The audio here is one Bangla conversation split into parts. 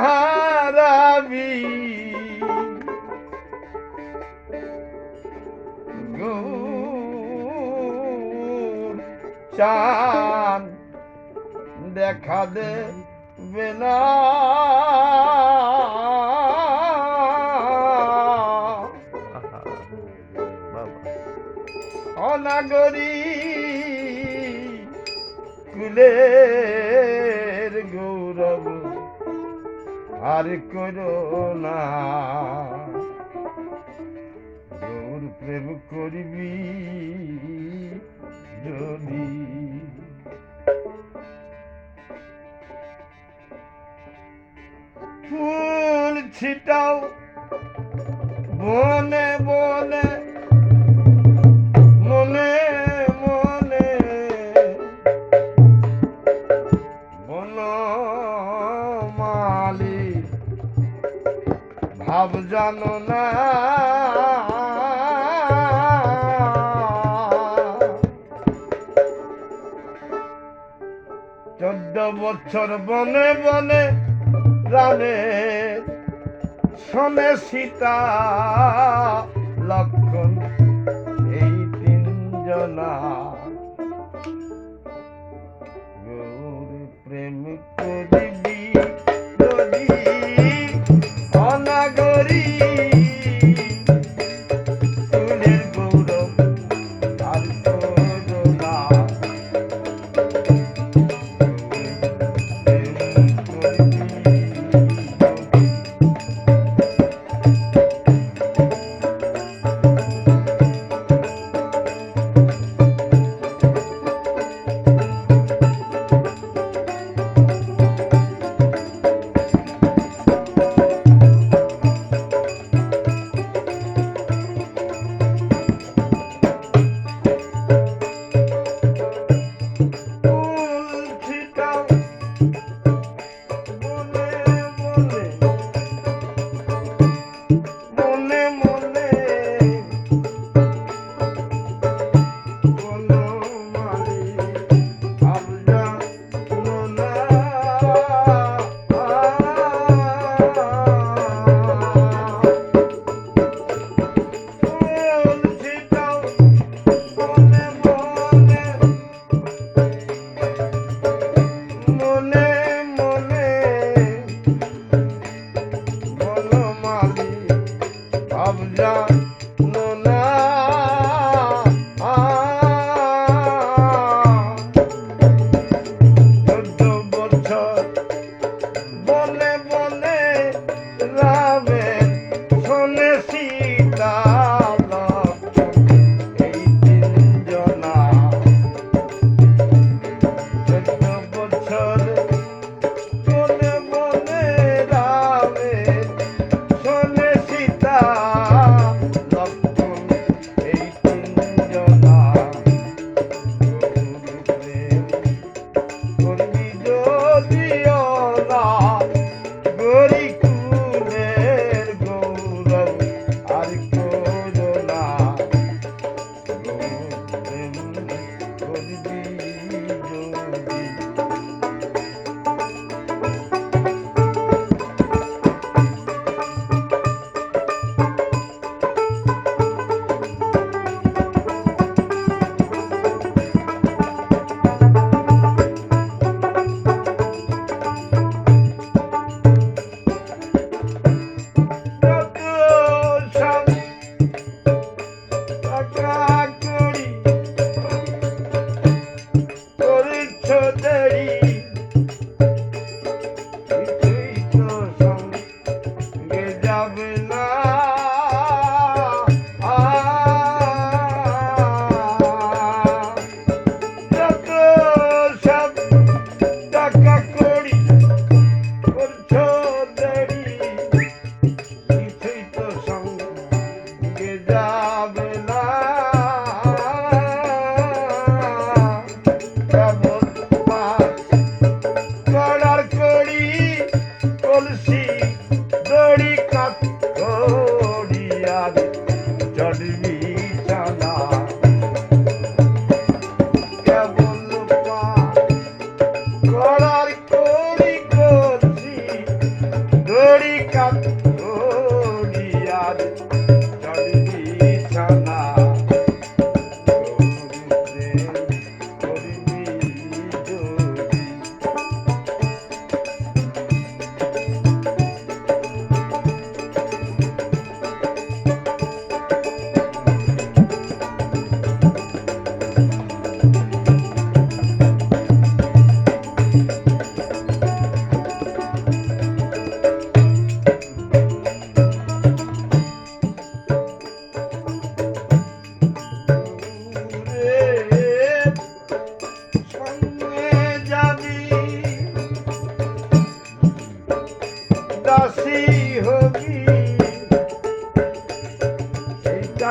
হারাবি। চান দেখা দে বেনা অনাগরী কুলের গৌরব। আর করো না। জোর প্রেম করবি যদি। ফুল ছিটাও ভাব জানো না। চোদ্দ বছর বনে বনে রানে শোনে সীতা, লক্ষণ এই তিনজনা। প্রেম করিবি। মনে Thank you.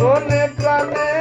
মনে প্রাণে